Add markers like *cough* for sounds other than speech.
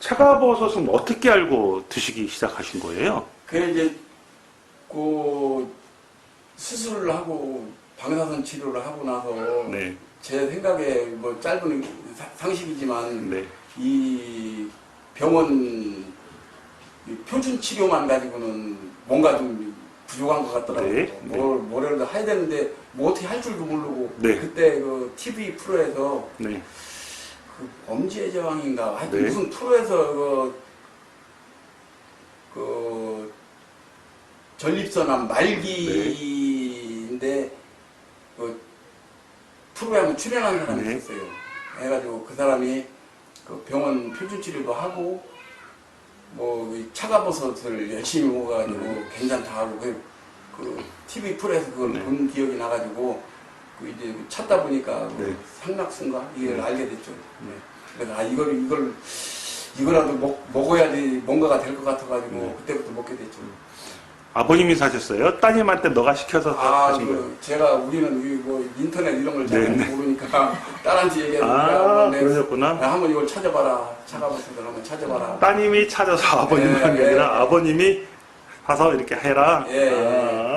차가버섯은 어떻게 알고 드시기 시작하신 거예요? 그래 이제 그 수술을 하고 방사선 치료를 하고 나서 네, 제 생각에 뭐 짧은 사- 상식이지만 네, 이 병원 이 표준 치료만 가지고는 뭔가 좀 부족한 것 같더라고요. 네, 네. 뭘 뭐라도 해야 되는데 뭐 어떻게 할 줄도 모르고 네. 그때 그 TV 프로에서 네, 그 범죄의 제왕인가 하여튼 네. 무슨 프로에서 그, 그 전립선암 말기인데 그 프로에 한번 출연한 사람이 네. 있었어요. 해가지고 그 사람이 그 병원 표준 치료도 하고 뭐이 차가버섯을 열심히 먹어가지고 괜찮다 하고 그, 그 TV 프로에서 그걸 네. 본 기억이 나가지고 그 이제 찾다 보니까 그 네. 상락순가 이걸 네. 알게 됐죠. 네. 그래서 아 이걸 이걸 이거라도 먹, 먹어야지 뭔가가 될 것 같아가지고 네. 그때부터 먹게 됐죠. 아버님이 사셨어요? 따님한테 너가 시켜서 아, 사신 거예요? 그 제가 우리는 이 뭐 인터넷 이런 걸 잘 네, 네. 모르니까 *laughs* 딸한테 얘기했는데 아, 네, 그러셨구나. 야, 한번 이걸 찾아봐라. 차가버섯을 한번 찾아봐라. 따님이 찾아서 아버님 예, 한 예. 아니라 아버님이 사서 이렇게 해라. 예, 예. 아,